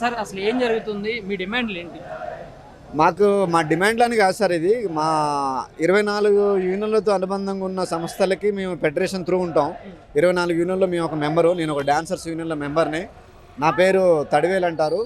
Sir అసలు ఏం జరుగుతుంది? మీ డిమాండ్లు ఏంటి? మాకు మా డిమాండ్లని కాదు సార్ ఇది. మా ఇరవై నాలుగు యూనియన్లతో అనుబంధంగా ఉన్న సంస్థలకి మేము ఫెడరేషన్ త్రూ ఉంటాం. ఇరవై నాలుగు యూనియన్లో మేము ఒక మెంబరు నేను ఒక డాన్సర్స్ యూనియన్లో మెంబర్ని. నా పేరు తడివేలు అంటారు.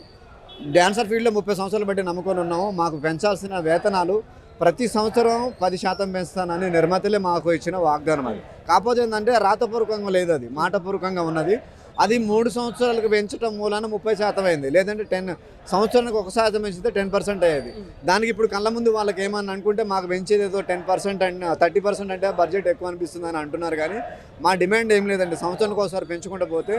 డాన్సర్ ఫీల్డ్లో ముప్పై సంవత్సరాలు బట్టి నమ్ముకొని ఉన్నాము. మాకు పెంచాల్సిన వేతనాలు ప్రతి సంవత్సరం పది శాతం పెంచుతానని నిర్మాతలే మాకు ఇచ్చిన వాగ్దానం అది. కాకపోతే ఏంటంటే రాతపూర్వకంగా లేదు అది. మాటపూర్వకంగా ఉన్నది. అది మూడు సంవత్సరాలకు పెంచడం మూలాన ముప్పై శాతం అయింది. లేదంటే టెన్ సంవత్సరానికి ఒక శాతం పెంచితే టెన్ పర్సెంట్ అయ్యేది. దానికి ఇప్పుడు కళ్ళ ముందు వాళ్ళకి ఏమని అనుకుంటే మాకు పెంచేది ఏదో ten percent and thirty percent అంటే బడ్జెట్ ఎక్కువ అనిపిస్తుంది అని అంటున్నారు కానీ మా డిమాండ్ ఏం లేదండి. సంవత్సరానికి ఒకసారి పెంచుకుంటూ పోతే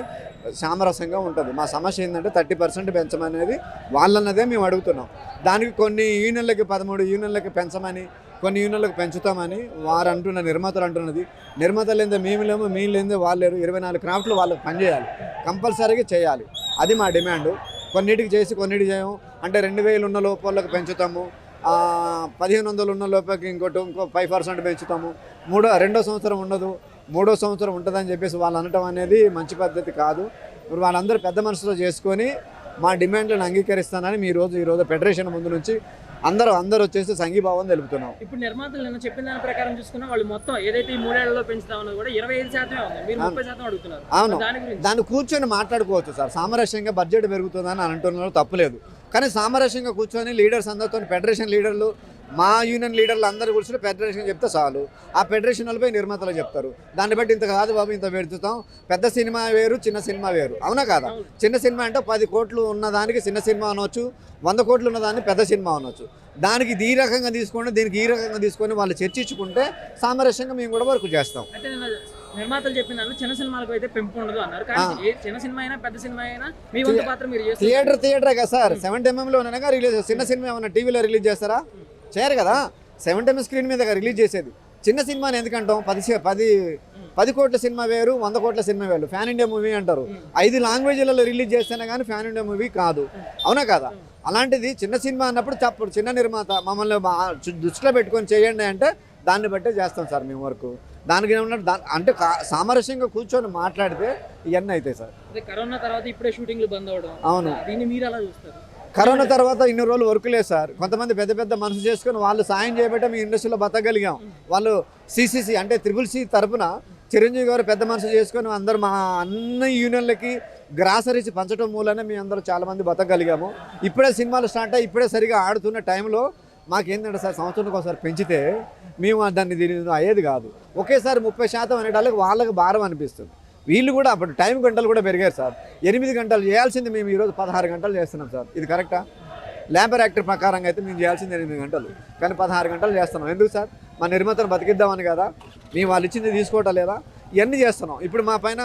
సామరస్యంగా ఉంటుంది. మా సమస్య ఏంటంటే థర్టీ పర్సెంట్ పెంచమనేది వాళ్ళన్నదే మేము అడుగుతున్నాం. దానికి కొన్ని యూనియన్లకి పదమూడు యూనియన్లకి పెంచమని కొన్ని యూనియన్లకు పెంచుతామని వారు అంటున్న నిర్మాతలు అంటున్నది. నిర్మాతలు లేదా మేము లేము మేము లేదా వాళ్ళు లేరు. ఇరవై నాలుగు క్రాఫ్ట్లు వాళ్ళకి పనిచేయాలి. కంపల్సరీగా చేయాలి. అది మా డిమాండ్. కొన్నిటికి చేసి కొన్నిటికి చేయము. అంటే రెండు వేలు ఉన్న లోపాలకు పెంచుతాము. పదిహేను వందలు ఉన్న లోపలికి ఇంకోటి ఇంకో ఫైవ్ పర్సెంట్ పెంచుతాము. మూడో రెండో సంవత్సరం ఉండదు. మూడో సంవత్సరం ఉంటుందని చెప్పేసి వాళ్ళు అనటం అనేది మంచి పద్ధతి కాదు. ఇప్పుడు వాళ్ళందరూ పెద్ద మనసులో చేసుకొని మా డిమాండ్లను అంగీకరిస్తానని మీ రోజు ఈరోజు ఫెడరేషన్ ముందు నుంచి అందరూ అందరూ వచ్చేసి సంఘీభావం తెలుపుతున్నాం. ఇప్పుడు నిర్మాతలు నిన్న చెప్పిన దాని ప్రకారం చూసుకున్నా వాళ్ళు మొత్తం ఏదైతే ఈ మూడేళ్ళలో పెంచుతామన్నది కూడా ఇరవై ఐదు శాతమే ఉంది. మీరు ముప్పై శాతం అడుగుతున్నారు. అవును. దాని గురించి? దాన్ని కూర్చొని మాట్లాడుకోవచ్చు సార్. సామరస్యంగా బడ్జెట్ పెరుగుతుందని అంటున్నారు తప్పులేదు. కానీ సామరస్యంగా కూర్చొని లీడర్స్ అందరితో ఫెడరేషన్ లీడర్లు మా యూనియన్ లీడర్లు అందరూ కూర్చొని ఫెడరేషన్ చెప్తే చాలు. ఆ ఫెడరేషన్ వాళ్ళపై నిర్మాతలు చెప్తారు. దాన్ని బట్టి ఇంత కాదు బాబు ఇంత పెడుతాం పెద్ద సినిమా వేరు చిన్న సినిమా వేరు. అవునా కాదా? చిన్న సినిమా అంటే పది కోట్లు ఉన్నదానికి చిన్న సినిమా అనవచ్చు వంద కోట్లు ఉన్నదాన్ని పెద్ద సినిమా అనవచ్చు దానికి ఈ రకంగా తీసుకొని దీనికి ఈ రకంగా తీసుకొని వాళ్ళు చర్చించుకుంటే సామరస్యంగా మేము కూడా వర్క్ చేస్తాం. నిర్మాతలు చెప్పిన చిన్న సినిమాలకు అయితే పెంపు ఉండదు అన్నారు. కానీ చిన్న సినిమా అయినా పెద్ద సినిమా అయినా మీ వంతు పాత్ర మీరు థియేటర్ థియేటరే కదా సార్. సెవెంటీ ఎంఎంలో అనగా రిలీజ్ చిన్న సినిమా ఏమన్నా టీవీలో రిలీజ్ చేస్తారా? చేయరు కదా? సెవెంటీ ఎంఎం స్క్రీన్ మీద రిలీజ్ చేసేది. చిన్న సినిమాని ఎందుకంటాం? పది పది పది కోట్ల సినిమా వేరు వంద కోట్ల సినిమా వేరు. ఫ్యాన్ ఇండియా మూవీ అంటారు. ఐదు లాంగ్వేజ్లలో రిలీజ్ చేస్తేనే కానీ ఫ్యాన్ ఇండియా మూవీ కాదు. అవునా కదా? అలాంటిది చిన్న సినిమా అన్నప్పుడు తప్పుడు చిన్న నిర్మాత మమ్మల్ని దృష్టిలో పెట్టుకొని చేయండి అంటే దాన్ని బట్టే చేస్తాం సార్ మేము వరకు. దానికి ఏమన్నా అంటే సామరస్యంగా కూర్చొని మాట్లాడితే ఇవన్నీ అవుతాయి సార్. కరోనా తర్వాత ఇప్పుడే షూటింగ్లు బంద్ అవడం. అవును. దీన్ని మీరు అలా చూస్తారు? కరోనా తర్వాత ఇన్ని రోజులు వర్క్ లేదు సార్. కొంతమంది పెద్ద పెద్ద మనసు చేసుకొని వాళ్ళు సాయం చేయబట్టే మీ ఇండస్ట్రీలో బతకగలిగాం. వాళ్ళు సిసిసి అంటే త్రిబుల్ సి తరఫున చిరంజీవి గారు పెద్ద మనసు చేసుకొని అందరు మా అన్ని యూనియన్లకి గ్రాసరీస్ పంచడం మూలనే మేము అందరూ చాలామంది బతకగలిగాము. ఇప్పుడే సినిమాలు స్టార్ట్ అయ్యి ఇప్పుడే సరిగా ఆడుతున్న టైంలో మాకేంటంటే సార్ సంవత్సరానికి ఒకసారి పెంచితే మేము దాన్ని దీని అయ్యేది కాదు. ఒకేసారి ముప్పై శాతం అనేటాలకు వాళ్ళకి భారం అనిపిస్తుంది. వీళ్ళు కూడా అప్పుడు టైం గంటలు కూడా పెరిగారు సార్. ఎనిమిది గంటలు చేయాల్సింది మేము ఈరోజు పదహారు గంటలు చేస్తున్నాం సార్. ఇది కరెక్టా? లేబర్ యాక్ట్ ప్రకారంగా అయితే మేము చేయాల్సింది ఎనిమిది గంటలు. కానీ పదహారు గంటలు చేస్తున్నాం. ఎందుకు సార్? మా నిర్మాతను బతికిద్దామని కదా. మేము వాళ్ళు ఇచ్చింది తీసుకోవటం లేదా? ఇవన్నీ చేస్తున్నాం. ఇప్పుడు మా పైన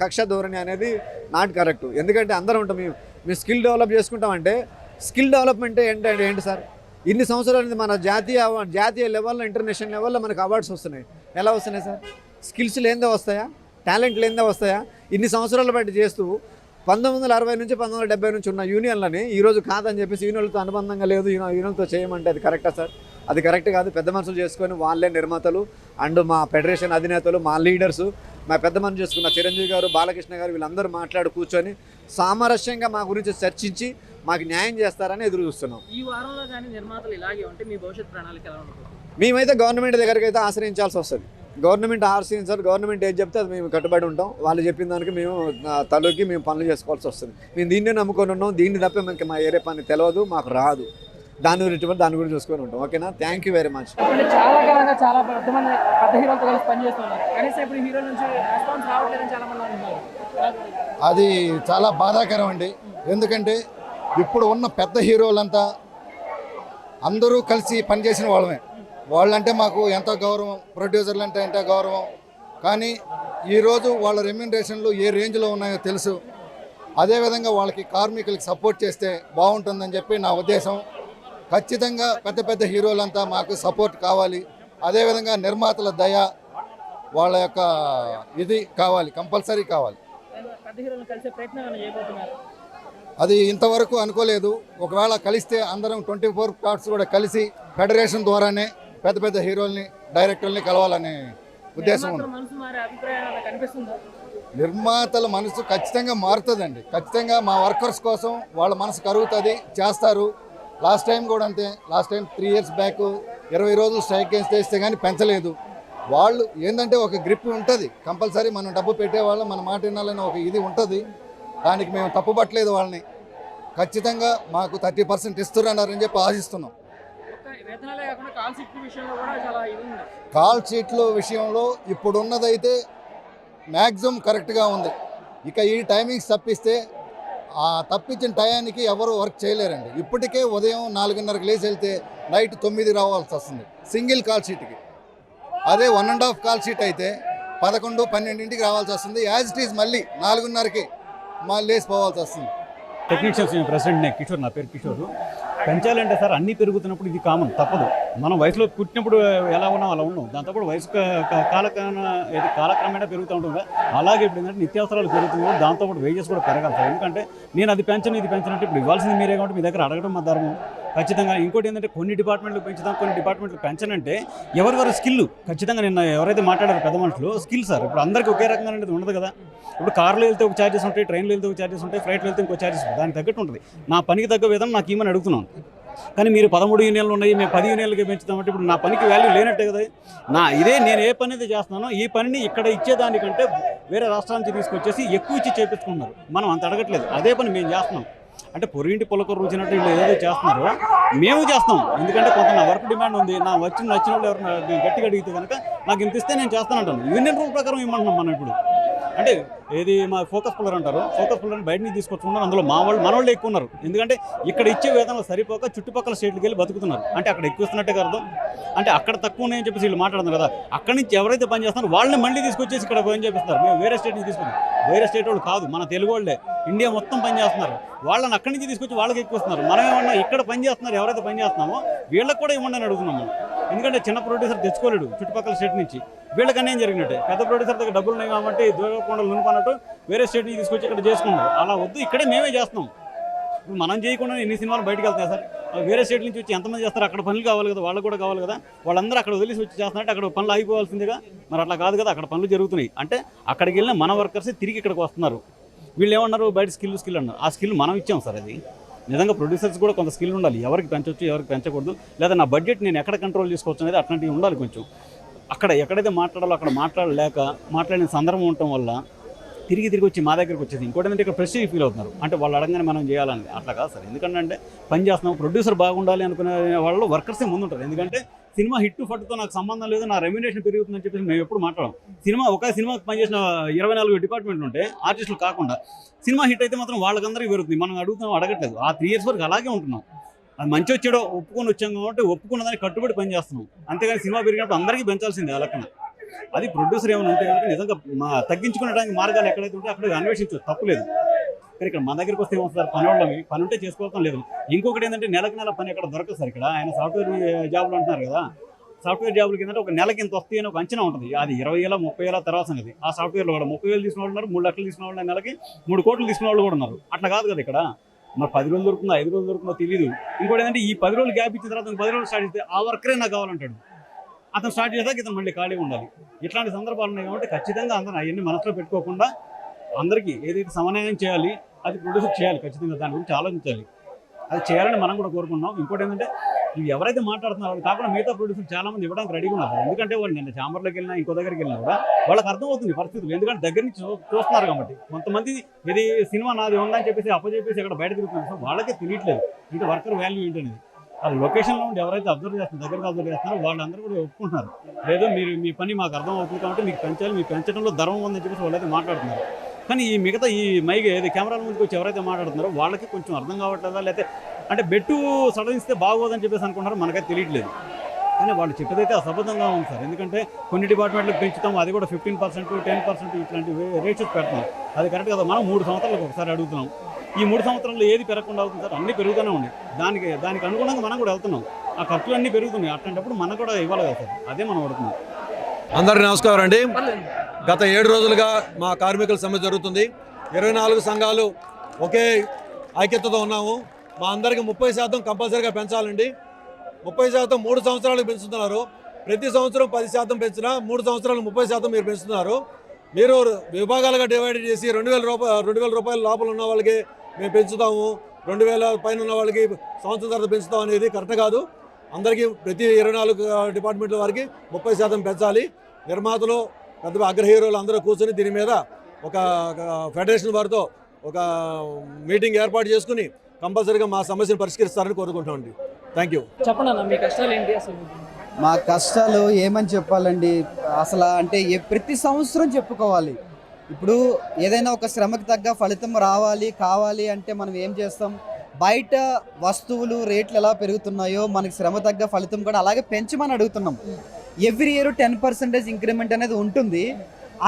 కక్ష ధోరణి అనేది నాట్ కరెక్ట్. ఎందుకంటే అందరం ఉంటాం. మేము మేము స్కిల్ డెవలప్ చేసుకుంటామంటే స్కిల్ డెవలప్మెంట్ ఏంటంటే ఏంటి సార్? ఇన్ని సంవత్సరాలు మన జాతీయ జాతీయ లెవెల్లో ఇంటర్నేషనల్ లెవెల్లో మనకు అవార్డ్స్ వస్తున్నాయి. ఎలా వస్తున్నాయి సార్? స్కిల్స్ లేనిదే వస్తాయా? టాలెంట్ లేనిదే వస్తాయా? ఇన్ని సంవత్సరాల బట్టి చేస్తూ పంతొమ్మిది వందల అరవై నుంచి పంతొమ్మిది వందల డెబ్బై నుంచి ఉన్న యూనియన్లని ఈ రోజు కాదని చెప్పేసి యూనియన్లతో అనుబంధంగా లేదు యూనియన్ యూనియన్తో చేయమంటే అది కరెక్టా సార్? అది కరెక్ట్ కాదు. పెద్ద మనుషులు చేసుకొని వాళ్ళే నిర్మాతలు అండ్ మా ఫెడరేషన్ అధినేతలు మా లీడర్స్ మా పెద్ద మనుషులు చేసుకున్న చిరంజీవి గారు బాలకృష్ణ గారు వీళ్ళందరూ మాట్లాడి కూర్చొని సామరస్యంగా మా గురించి చర్చించి మాకు న్యాయం చేస్తారని ఎదురు చూస్తున్నాం. ఈ వారంలో కానీ నిర్మాతలు ఇలాగే ఉంటే మీ భవిష్యత్ ప్రణాళిక ఎలా ఉంటుంది? మేమైతే గవర్నమెంట్ దగ్గరికి అయితే ఆశ్రయించాల్సి వస్తుంది. గవర్నమెంట్ ఆశ్రయించారు గవర్నమెంట్ ఏది చెప్తే అది మేము కట్టుబడి ఉంటాం. వాళ్ళు చెప్పిన దానికి మేము తలకి మేము పనులు చేసుకోవాల్సి వస్తుంది. మేము దీన్నే నమ్ముకొని ఉన్నాం. దీన్ని తప్ప మనకి మా ఏరే పని తెలియదు మాకు రాదు. దాని గురించి కూడా దాని గురించి చూసుకొని ఉంటాం. ఓకేనా? థ్యాంక్ యూ వెరీ మచ్ ఇప్పుడు చాలా కాలంగా చాలా పెద్ద మంది పెద్ద హీరోలతో కలిసి పనిచేస్తున్నారు కనీసం ఇప్పుడు హీరో నుంచి రెస్పాన్స్ రావట్లేదని చాలా మంది అంటున్నారు. అది చాలా బాధాకరం అండి. ఎందుకంటే ఇప్పుడు ఉన్న పెద్ద హీరోలంతా అందరూ కలిసి పనిచేసిన వాళ్ళమే. వాళ్ళంటే మాకు ఎంతో గౌరవం ప్రొడ్యూసర్లు అంటే ఎంతో గౌరవం. కానీ ఈరోజు వాళ్ళ రెమ్యూనరేషన్లు ఏ రేంజ్లో ఉన్నాయో తెలుసు. అదేవిధంగా వాళ్ళకి కార్మికులకి సపోర్ట్ చేస్తే బాగుంటుందని చెప్పి నా ఉద్దేశం. ఖచ్చితంగా పెద్ద పెద్ద హీరోలంతా మాకు సపోర్ట్ కావాలి. అదేవిధంగా నిర్మాతల దయ వాళ్ళ యొక్క ఇది కావాలి కంపల్సరీ కావాలి. అది ఇంతవరకు అనుకోలేదు. ఒకవేళ కలిస్తే అందరం ట్వంటీ ఫోర్ కార్డ్స్ కూడా కలిసి ఫెడరేషన్ ద్వారానే పెద్ద పెద్ద హీరోల్ని డైరెక్టర్ని కలవాలనే ఉద్దేశం ఉంది. నిర్మాతల మనసు ఖచ్చితంగా మారుతుందండి. ఖచ్చితంగా మా వర్కర్స్ కోసం వాళ్ళ మనసు కరుగుతుంది చేస్తారు. లాస్ట్ టైం కూడా అంతే. Last time three years back ఇరవై రోజులు స్ట్రైక్ చేస్తే కానీ పెంచలేదు. వాళ్ళు ఏంటంటే ఒక గ్రిప్ ఉంటుంది. కంపల్సరీ మనం డబ్బు పెట్టేవాళ్ళం మన మాట వినాలని ఒక ఇది ఉంటుంది. దానికి మేము తప్పుపట్టలేదు వాళ్ళని. ఖచ్చితంగా మాకు థర్టీ పర్సెంట్ ఇస్తున్నారని చెప్పి ఆశిస్తున్నాం. కాల్ షిఫ్ట్ విషయంలో కూడా చాలా ఇది ఉంది కాల్ షీట్ల విషయంలో ఇప్పుడు ఉన్నదైతే మ్యాక్సిమం కరెక్ట్గా ఉంది. ఇక ఈ టైమింగ్స్ తప్పిస్తే ఆ తప్పించిన టయానికి ఎవరు వర్క్ చేయలేరండి. ఇప్పటికే ఉదయం నాలుగున్నరకు లేచి వెళ్తే నైట్ తొమ్మిది రావాల్సి వస్తుంది. సింగిల్ కాల్ షీట్కి అదే one and half call sheet అయితే పదకొండు పన్నెండింటికి రావాల్సి వస్తుంది. యాజ్ ఇట్ ఈజ్ మళ్ళీ నాలుగున్నరకి మళ్ళీ లేచి పోవాల్సి వస్తుంది టెక్నీషియన్స్ ప్రెసిడెంట్ నేను కిషోర్ నా పేరు కిషోర్. పెంచాలంటే సార్ అన్నీ పెరుగుతున్నప్పుడు ఇది కామన్ తప్పదు. మనం వయసులో పుట్టినప్పుడు ఎలా ఉన్నాం అలా ఉన్నాం. దాంతోపాటు వయసు క- కాలక్రమేణ ఏది కాలక్రమేణా పెరుగుతూ ఉంటుంది అలాగే ఇప్పుడు ఏంటంటే నిత్యావసరాలు పెరుగుతున్నాయి దాంతో పాటు వేజెస్ కూడా పెరగాలి సార్. ఎందుకంటే నేను అది పెంచను ఇది పెంచినట్టు ఇప్పుడు ఇవ్వాల్సింది మీరే కాబట్టి మీ దగ్గర అడగడం మా ధర్మం. ఖచ్చితంగా ఇంకోటి ఏంటంటే కొన్ని డిపార్ట్మెంట్లు పెంచుదాం కొన్ని డిపార్ట్మెంట్లు పెంచనంటే ఎవరెవరు స్కిల్ ఖచ్చితంగా నిన్న ఎవరైతే మాట్లాడారు పెద్ద మనుషులు స్కిల్ సార్. ఇప్పుడు అందరికీ ఒకే రకంగా అనేది ఉండదు కదా. ఇప్పుడు కార్లో వెళ్తే ఒక ఛార్జెస్ ఉంటాయి ట్రైన్లో వెళ్తే ఒక ఛార్జెస్ ఉంటాయి ఫ్లైట్లో వెళ్తే ఇంకో ఛార్జెస్ ఉంటాయి. దానికి తగ్గట్టు ఉంటుంది. నా పనికి తగ్గ విధానం నాకు ఏమని అడుగుతున్నాను. కానీ మీరు పదమూడు యూనియన్లు ఉన్నాయి మేము పది యూనియన్లకి పెంచుతామంటే ఇప్పుడు నా పనికి వాల్యూ లేనట్టే కదా. నా ఇదే నేను ఏ పని అయితే చేస్తున్నానో ఈ పనిని ఇక్కడ ఇచ్చేదానికంటే వేరే రాష్ట్రాల నుంచి తీసుకొచ్చేసి ఎక్కువ ఇచ్చి చేపించుకున్నారు మనం అంత అడగట్లేదు. అదే పని మేము చేస్తున్నాం. అంటే పొరింటి పులకూర రుచినట్టు వీళ్ళు ఏదో చేస్తున్నారో. మేము చేస్తాం. ఎందుకంటే కొంత నా వర్క్ డిమాండ్ ఉంది. నా వచ్చిన నచ్చిన వాళ్ళు ఎవరైనా గట్టిగా అడిగితే కనుక నాకు ఇంత ఇస్తే నేను చేస్తానంటాను. యూనియన్ రూల్ ప్రకారం ఇవ్వమంటున్నాం మనం ఇప్పుడు? అంటే ఏది మా ఫోకస్ పుల్లర్ అంటారు. ఫోకస్ పుల్లర్ బయట నుంచి తీసుకొచ్చుకున్నారు. అందులో మా వాళ్ళు మన వాళ్ళు ఎక్కువ ఉన్నారు. ఎందుకంటే ఇక్కడ ఇచ్చే వేతనాలు సరిపోక చుట్టుపక్కల స్టేట్కి వెళ్ళి బతుకుతున్నారు. అంటే అక్కడ ఎక్కువ ఇస్తున్నట్టే అర్థం. అంటే అక్కడ తక్కువ ఉన్నాయని చెప్పేసి వీళ్ళు మాట్లాడుతున్నారు కదా. అక్కడి నుంచి ఎవరైతే పని చేస్తున్నారో వాళ్ళని మళ్ళీ తీసుకొచ్చేసి ఇక్కడ పని చేపిస్తారు మేము వేరే స్టేట్ నుంచి తీసుకున్నాం వేరే స్టేట్ వాళ్ళు కాదు. మన తెలుగు వాళ్ళే. ఇండియా మొత్తం పని చేస్తున్నారు. వాళ్ళని అక్కడి నుంచి తీసుకొచ్చి వాళ్ళకి ఎక్కువ ఇస్తున్నారు మనం ఏమన్నా ఇక్కడ పని చేస్తున్నారు ఎవరైతే పని చేస్తున్నామో వీళ్ళకి కూడా ఇవ్వండి అని అడుగుతున్నాము. ఎందుకంటే చిన్న ప్రొడ్యూసర్ తెచ్చుకోలేడు చుట్టుపక్కల స్టేట్ నుంచి. వీళ్ళకనేం జరిగినట్టు జరిగినట్టే. పెద్ద ప్రొడ్యూసర్ దగ్గర డబ్బులు ఉన్నాయి కాబట్టి దూరకొండలు నునుపన్నట్టు వేరే స్టేట్ నుంచి తీసుకొచ్చి ఇక్కడ చేసుకున్నారు. అలా వద్దు ఇక్కడే మేమే చేస్తున్నాం. ఇప్పుడు మనం చేయకుండా ఎన్ని సినిమాలు బయటకు వెళ్తాయి సార్? వేరే స్టేట్ నుంచి వచ్చి ఎంతమంది చేస్తారు? అక్కడ పనులు కావాలి కదా వాళ్ళకు కూడా కావాలి కదా. వాళ్ళందరూ అక్కడ వదిలేసి వచ్చి చేస్తున్నట్టు అక్కడ పనులు ఆగిపోవాల్సిందిగా. మరి అట్లా కాదు కదా అక్కడ పనులు జరుగుతున్నాయి. అంటే అక్కడికి వెళ్ళిన మన వర్కర్స్ తిరిగి ఇక్కడికి వస్తున్నారు. వీళ్ళు ఏమన్నారు? బయట స్కిల్ స్కిల్ అన్నారు. ఆ స్కిల్ మనం ఇచ్చాం సార్ అది. నిజంగా ప్రొడ్యూసర్స్ కూడా కొంత స్కిల్ ఉండాలి. ఎవరికి పెంచవచ్చు ఎవరికి పెంచకూడదు లేదా నా బడ్జెట్ నేను ఎక్కడ కంట్రోల్ చేసుకోవచ్చు అనేది అట్లాంటివి ఉండాలి కొంచెం. అక్కడ ఎక్కడైతే మాట్లాడాలో అక్కడ మాట్లాడలేక మాట్లాడిన సందర్భం ఉండటం వల్ల తిరిగి తిరిగి వచ్చి మా దగ్గరికి వచ్చేది ఇంకోటి ఏంటంటే ఇక్కడ ఫ్రెష్గా ఫీల్ అవుతున్నారు. అంటే వాళ్ళు అడగానే మనం చేయాలని అట్లా కాదు సార్. ఎందుకంటే పని చేస్తున్నాం ప్రొడ్యూసర్ బాగుండాలి అనుకునే వాళ్ళు వర్కర్సే ముందుంటారు. ఎందుకంటే సినిమా హిట్ ఫట్టుతో నాకు సంబంధం లేదు నా రెమ్యునేషన్ పెరుగుతుందని చెప్పేసి మేము ఎప్పుడు మాట్లాడడం సినిమా ఒక సినిమా పనిచేసిన ఇరవై నాలుగు డిపార్ట్మెంట్లు ఉంటే ఆర్టిస్టులు కాకుండా సినిమా హిట్ అయితే మాత్రం వాళ్ళకందరికీ పెరుగుతుంది. మనం అడుగుతాం అడగట్లేదు. ఆ త్రీ ఇయర్స్ వరకు అలాగే ఉంటున్నాం. అది మంచి వచ్చాడో ఒప్పుకొని వచ్చాం కాబట్టి ఒప్పుకున్న దానికి కట్టుబడి పని చేస్తున్నాం. అంతేగాని సినిమా పెరిగినప్పుడు అందరికీ పెంచాల్సిందే ఆ లెక్కన. అది ప్రొడ్యూసర్ ఏమైనా ఉంటే కనుక నిజంగా మా మార్గాలు ఎక్కడైతే ఉంటే అక్కడ అన్వేషించవచ్చు తప్పులేదు. కానీ ఇక్కడ మా దగ్గరికి వస్తే ఏమవుతుంది పని వాళ్ళవి పని ఉంటే చేసుకోవడం లేదు. ఇంకొకటి ఏంటంటే నెలకు నెల పని ఎక్కడ దొరకదు సార్ ఇక్కడ. ఆయన సాఫ్ట్వేర్ జాబ్లు అంటున్నారు కదా. సాఫ్ట్వేర్ జాబులకి ఏంటంటే ఒక నెలకి ఇంత వస్తాయి అని ఒక అంచనా ఉంటుంది. అది ఇరవై వేల ముప్పై వేల తర్వాత అనేది. ఆ సాఫ్ట్వేర్లో కూడా ముప్పై వేలు తీసుకున్న వాళ్ళు ఉన్నారు మూడు లక్షలు తీసుకున్న వాళ్ళు నెలకి మూడు కోట్లు తీసుకున్న వాళ్ళు కూడా ఉన్నారు. అట్లా కాదు కదా ఇక్కడ. మరి పది రోజులు దొరుకుతుందో ఐదు రోజులు దొరుకుతుందో తెలియదు ఇంకోటి ఏంటంటే ఈ పది రోజులు గ్యాప్ ఇచ్చిన తర్వాత పది రోజులు స్టార్ట్ చేస్తే ఆ వర్కరే నాకు కావాలంటాడు. అతను స్టార్ట్ చేసాక ఇతను మళ్ళీ ఖాళీ ఉండాలి. ఇట్లాంటి సందర్భాలు ఉన్నాయి కాబట్టి ఖచ్చితంగా అందరూ అవన్నీ మనసులో పెట్టుకోకుండా అందరికీ ఏదైతే సమన్వయం చేయాలి అది ప్రొడ్యూసర్ చేయాలి ఖచ్చితంగా దాని గురించి ఆలోచించాలి. అది చేయాలని మనం కూడా కోరుకున్నాం ఇంకోటి ఏంటంటే ఇవి ఎవరైతే మాట్లాడుతున్నారో వాళ్ళు కాకుండా మిగతా ప్రొడ్యూసర్ చాలా మంది ఇవ్వడానికి రెడీగా ఉన్నారు. ఎందుకంటే వాళ్ళు నిన్న చాంబర్లోకి వెళ్ళినా ఇంకో దగ్గరికి వెళ్ళినా కూడా వాళ్ళకి అర్థమవుతుంది పరిస్థితులు. ఎందుకంటే దగ్గర నుంచి చూస్తున్నారు కాబట్టి. కొంతమంది ఇది సినిమా నాది ఉందని చెప్పేసి అప్పచెప్పేసి అక్కడ బయట తిరుగుతున్నారు. సో వాళ్ళకే తెలియట్లేదు. ఇంకా వర్కర్ వాల్యూ ఏంటనేది. అది లొకేషన్లో ఉండి ఎవరైతే అబ్జర్వ్ చేస్తున్నారు దగ్గరకు అబ్జర్వ్ చేస్తున్నారో వాళ్ళందరూ కూడా ఒప్పుకుంటున్నారు. లేదు మీరు మీ పని మాకు అర్థం అవుతుంది కాబట్టి మీకు పెంచాలి మీ పెంచడంలో ధర్మం ఉందని చెప్పేసి వాళ్ళైతే మాట్లాడుతున్నారు. కానీ ఈ మిగతా ఈ మైక్ ఏది కెమెరాల ముందుకు వచ్చి ఎవరైతే మాట్లాడుతున్నారో వాళ్ళకి కొంచెం అర్థం కావట్లేదా? లేకపోతే అంటే బెట్టు సడలిస్తే బాగోదని చెప్పేసి అనుకుంటున్నారు మనకైతే తెలియట్లేదు. కానీ వాళ్ళు చెప్పేదైతే అసబద్ధంగా ఉంది సార్. ఎందుకంటే కొన్ని డిపార్ట్మెంట్లు పెంచుతాం అది కూడా ఫిఫ్టీన్ పర్సెంట్ టెన్ పర్సెంట్ ఇట్లాంటి రేట్స్ పెడతాం అది కరెక్ట్ కదా మనం మూడు సంవత్సరాలకు ఒకసారి అడుగుతున్నాం. ఈ మూడు సంవత్సరాల్లో ఏది పెరగకుండా అవుతుంది సార్? అన్నీ పెరుగుతూనే ఉన్నాయి. దానికి దానికి అనుగుణంగా మనం కూడా వెళ్తున్నాం. ఆ ఖర్చులు అన్నీ పెరుగుతున్నాయి. అట్లాంటప్పుడు మనకు కూడా ఇవ్వాలి కదా సార్. అదే మనం అడుగుతున్నాం అందరికీ నమస్కారం అండి. గత ఏడు రోజులుగా మా కార్మికుల సమ్మె జరుగుతుంది. ఇరవై నాలుగు సంఘాలు ఒకే ఐక్యతతో ఉన్నాము. మా అందరికి ముప్పై శాతం కంపల్సరీగా పెంచాలండి. ముప్పై శాతం మూడు సంవత్సరాలకు పెంచుతున్నారు. ప్రతి సంవత్సరం పది శాతం పెంచినా మూడు సంవత్సరాలు ముప్పై శాతం మీరు పెంచుతున్నారు. మీరు విభాగాలుగా డివైడ్ చేసి రెండు వేల రూపాయలు రెండు వేల రూపాయల లోపల ఉన్న వాళ్ళకి మేము పెంచుతాము. రెండు వేల పైన ఉన్న వాళ్ళకి సంవత్సరం తర్వాత పెంచుతాం అనేది కరెక్ట్ కాదు. అందరికీ ప్రతి ఇరవై నాలుగు డిపార్ట్మెంట్ల వారికి ముప్పై శాతం పెంచాలి. నిర్మాతలు పెద్ద అగ్ర హీరోలు అందరూ కూర్చొని దీని మీద ఒక ఫెడరేషన్ వారితో ఒక మీటింగ్ ఏర్పాటు చేసుకుని కంపల్సరీగా మా సమస్యను పరిష్కరిస్తారని కోరుకుంటామండి థ్యాంక్ యూ చెప్పండి మీ కష్టాలు ఏంటి అసలు? మా కష్టాలు ఏమని చెప్పాలండి? అసలు అంటే ఏ ప్రతి సంవత్సరం చెప్పుకోవాలి. ఇప్పుడు ఏదైనా ఒక శ్రమకు తగ్గ ఫలితం రావాలి కావాలి అంటే మనం ఏం చేస్తాం? బయట వస్తువులు రేట్లు ఎలా పెరుగుతున్నాయో మనకి శ్రమ తగ్గ ఫలితం కూడా అలాగే పెంచమని అడుగుతున్నాం. Every year ten percentage increment అనేది ఉంటుంది.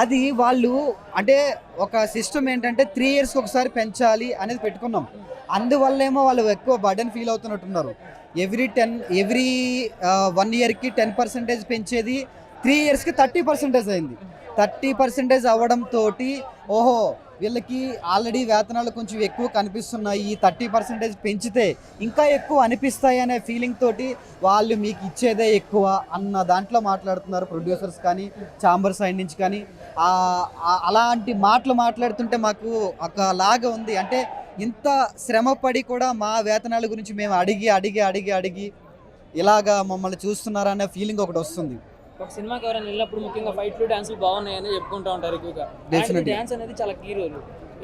అది వాళ్ళు అంటే ఒక సిస్టమ్ ఏంటంటే త్రీ ఇయర్స్కి ఒకసారి పెంచాలి అనేది పెట్టుకున్నాం. అందువల్లేమో వాళ్ళు ఎక్కువ బర్డెన్ ఫీల్ అవుతున్నట్టున్నారు. ఎవ్రీ టెన్ ఎవ్రీ వన్ ఇయర్కి టెన్ పర్సెంటేజ్ పెంచేది త్రీ ఇయర్స్కి థర్టీ పర్సెంటేజ్ అయింది. థర్టీ పర్సెంటేజ్ అవ్వడంతో ఓహో వీళ్ళకి ఆల్రెడీ వేతనాలు కొంచెం ఎక్కువ కనిపిస్తున్నాయి. ఈ థర్టీ పర్సెంటేజ్ పెంచితే ఇంకా ఎక్కువ అనిపిస్తాయి అనే ఫీలింగ్ తోటి వాళ్ళు మీకు ఇచ్చేదే ఎక్కువ అన్న దాంట్లో మాట్లాడుతున్నారు ప్రొడ్యూసర్స్ కానీ ఛాంబర్ సైడ్ నుంచి కానీ. అలాంటి మాటలు మాట్లాడుతుంటే మాకు ఒక లాగా ఉంది. అంటే ఇంత శ్రమపడి కూడా మా వేతనాల గురించి మేము అడిగి అడిగి అడిగి అడిగి ఇలాగా మమ్మల్ని చూస్తున్నారనే ఫీలింగ్ ఒకటి వస్తుంది. ఒక సినిమాకి ఎవరైనా వెళ్ళినప్పుడు ముఖ్యంగా ఫైట్లు డాన్సులు బాగున్నాయని చెప్పుకుంటూ ఉంటారు ఎక్కువగా. డాన్స్ అనేది చాలా కీ రోల్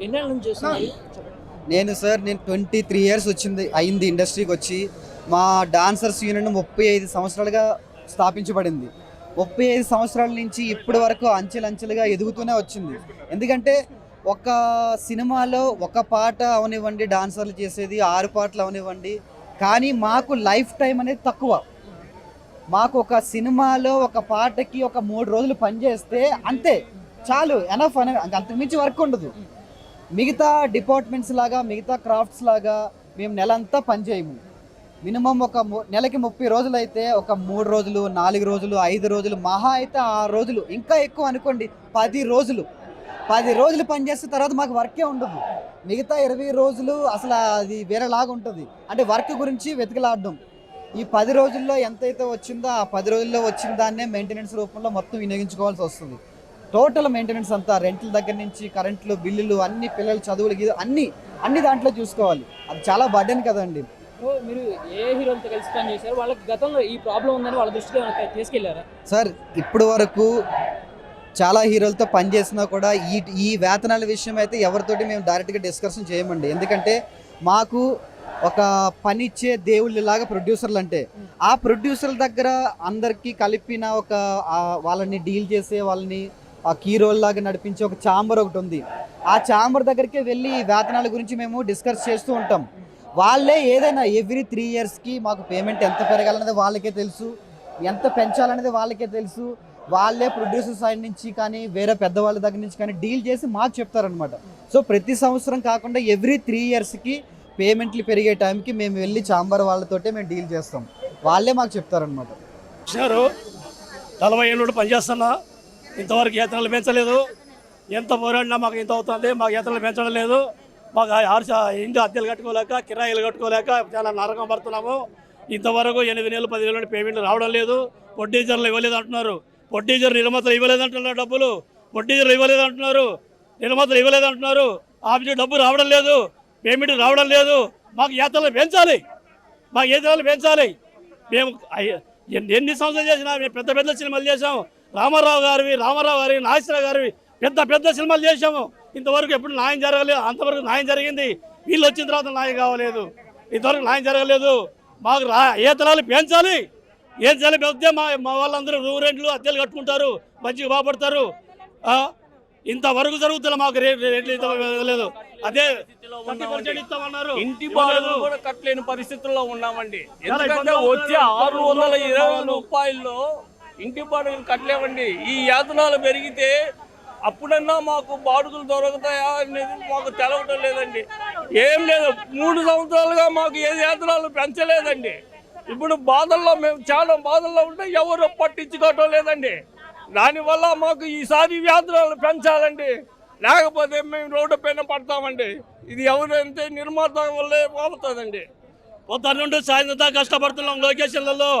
ఎన్నేళ్ళ నుంచి చేస్తున్నారు. నేను సార్ నేను ట్వంటీ త్రీ ఇయర్స్ వచ్చింది అయింది ఇండస్ట్రీకి వచ్చి మా డాన్సర్స్ యూనియన్ ముప్పై ఐదు సంవత్సరాలుగా స్థాపించబడింది. ముప్పై ఐదు సంవత్సరాల నుంచి ఇప్పటి వరకు అంచెలంచెలుగా ఎదుగుతూనే వచ్చింది. ఎందుకంటే ఒక సినిమాలో ఒక పాట అవనివ్వండి డాన్సర్లు చేసేది ఆరు పాటలు అవనివ్వండి కానీ మాకు లైఫ్ టైం అనేది తక్కువ. మాకు ఒక సినిమాలో ఒక పాటకి ఒక మూడు రోజులు పనిచేస్తే అంతే. చాలు ఎనఫ్ అనే అంతకుమించి వర్క్ ఉండదు. మిగతా డిపార్ట్మెంట్స్ లాగా మిగతా క్రాఫ్ట్స్ లాగా మేము నెలంతా పనిచేయము మినిమం ఒక ము- నెలకి ముప్పై రోజులు అయితే ఒక మూడు రోజులు నాలుగు రోజులు ఐదు రోజులు మహా అయితే ఆరు రోజులు. ఇంకా ఎక్కువ అనుకోండి పది రోజులు. పది రోజులు పనిచేస్తే తర్వాత మాకు వర్కే ఉండదు. మిగతా ఇరవై రోజులు అసలు అది వేరేలాగా ఉంటుంది. అంటే వర్క్ గురించి వెతికలాడడం. ఈ పది రోజుల్లో ఎంతైతే వచ్చిందో ఆ పది రోజుల్లో వచ్చిన దాన్నే మెయింటెనెన్స్ రూపంలో మొత్తం వినియోగించుకోవాల్సి వస్తుంది. టోటల్ మెయింటెనెన్స్ అంతా రెంట్ల దగ్గర నుంచి కరెంట్లు బిల్లులు అన్ని పిల్లల చదువులు అన్ని అన్ని దాంట్లో చూసుకోవాలి. అది చాలా బర్డెన్ కదండి. మీరు ఏ హీరోలతో కలిసి పని చేశారు వాళ్ళకి గతంలో ఈ ప్రాబ్లం ఉందని వాళ్ళ దృష్టికి ఏమైనా తీసుకెళ్ళారా? సార్ ఇప్పటి వరకు చాలా హీరోలతో పనిచేసినా కూడా ఈ ఈ వేతనాల విషయం అయితే ఎవరితోటి మేము డైరెక్ట్గా డిస్కషన్ చేయమండి. ఎందుకంటే మాకు ఒక పని ఇచ్చే దేవుళ్ళలాగా ప్రొడ్యూసర్లు అంటే ఆ ప్రొడ్యూసర్ల దగ్గర అందరికీ కలిపిన ఒక వాళ్ళని డీల్ చేసే వాళ్ళని ఆ కీ రోల్ లాగా నడిపించే ఒక ఛాంబర్ ఒకటి ఉంది. ఆ ఛాంబర్ దగ్గరికి వెళ్ళి వేతనాల గురించి మేము డిస్కస్ చేస్తూ ఉంటాం. వాళ్ళే ఏదైనా ఎవ్రీ త్రీ ఇయర్స్కి మాకు పేమెంట్ ఎంత పెరగాలనేది వాళ్ళకే తెలుసు ఎంత పెంచాలనేది వాళ్ళకే తెలుసు వాళ్ళే ప్రొడ్యూసర్ సైడ్ నుంచి కానీ వేరే పెద్దవాళ్ళ దగ్గర నుంచి కానీ డీల్ చేసి మాకు చెప్తారనమాట సో ప్రతి సంవత్సరం కాకుండా ఎవ్రీ త్రీ ఇయర్స్కి పేమెంట్లు పెరిగే టైంకి మేము వెళ్ళి చాంబర్ వాళ్ళతోటే మేము డీల్ చేస్తాం. వాళ్ళే మాకు చెప్తారనమాట ఇచ్చినారు నలభై ఏళ్ళు పనిచేస్తున్నా. ఇంతవరకు ఏతనాలు పెంచలేదు. ఎంత పోరాడినా మాకు ఇంత అవుతుంది. మాకు ఏతనాలు పెంచడం లేదు. మాకు ఆరు ఇంటి అద్దెలు కట్టుకోలేక కిరాయిలు కట్టుకోలేక చాలా నరకం పడుతున్నాము. ఇంతవరకు ఎనిమిది నెలలు పది నెలలు పేమెంట్లు రావడం లేదు. పొడ్డీజర్లు ఇవ్వలేదు అంటున్నారు. వడ్డీజర్ నిర్మాతలు ఇవ్వలేదు అంటున్నారు డబ్బులు. పొడ్డీజర్లు ఇవ్వలేదు అంటున్నారు. నిర్మాతలు ఇవ్వలేదు అంటున్నారు. ఆఫీసు డబ్బు రావడం లేదు. పేమెంట్ రావడం లేదు. మాకు యాత్రలు పెంచాలి. మాకు యాత్రలు పెంచాలి? మేము ఎన్ని సంవత్సరాలు చేసినా మేము పెద్ద పెద్ద సినిమాలు చేసాము రామారావు గారివి రామారావు గారి నాగేశ్వరరావు గారివి పెద్ద పెద్ద సినిమాలు చేసాము ఇంతవరకు ఎప్పుడు న్యాయం జరగలేదు. అంతవరకు న్యాయం జరిగింది. వీళ్ళు వచ్చిన తర్వాత న్యాయం కావలేదు. ఇంతవరకు న్యాయం జరగలేదు. మాకు రా ఏతనాలు పెంచాలి? ఏం పెంచితే మా మా వాళ్ళందరూ రూరెంట్లు అద్దెలు కట్టుకుంటారు. మంచిగా బాగుపడతారు. ఇంతవరకు జరుగుతున్న మాకు రేట్లు లేదు అదే 30% ఇస్తామన్నారు. ఇంటి. బాడుగలు కూడా కట్టలేని పరిస్థితుల్లో ఉన్నామండి. ఎందుకంటే వచ్చే. ఆరు వందల ఇరవై. రూపాయల్లో ఇంటి బాడుగలు కట్టలేమండి. ఈ యాతనాలు పెరిగితే అప్పుడన్నా మాకు బాడుగలు దొరుకుతాయా అనేది మాకు తెలవటం లేదండి. ఏం లేదు. మూడు సంవత్సరాలుగా మాకు ఏ యాతనాలు పెంచలేదండి. ఇప్పుడు బాధల్లో మేము చాలా బాధల్లో ఉంటే ఎవరు పట్టించుకోవటం లేదండి. దానివల్ల మాకు ఈసారి వ్యాధులు పెంచాలండి. లేకపోతే మేము రోడ్డు పైన పడతామండి. ఇది ఎవరైతే నిర్మాత వల్లే పోతుందండి పొద్దున్న నుండి సాయంత్రం దాకా కష్టపడుతున్నాం లొకేషన్లలో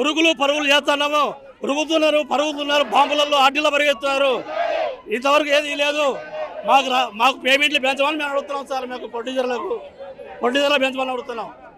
ఉరుగులు పరుగులు చేస్తున్నాము. ఉరుగుతున్నారు పరుగుతున్నారు బాంబులలో అడ్డీలో పరిగెత్తున్నారు. ఇంతవరకు ఏది లేదు. మాకు రా మాకు పేమెంట్లు పెంచమని మేము అడుగుతున్నాం సార్ మాకు ప్రొడ్యూసర్లకు ప్రొడ్యూసర్లు పెంచమని అడుగుతున్నాం.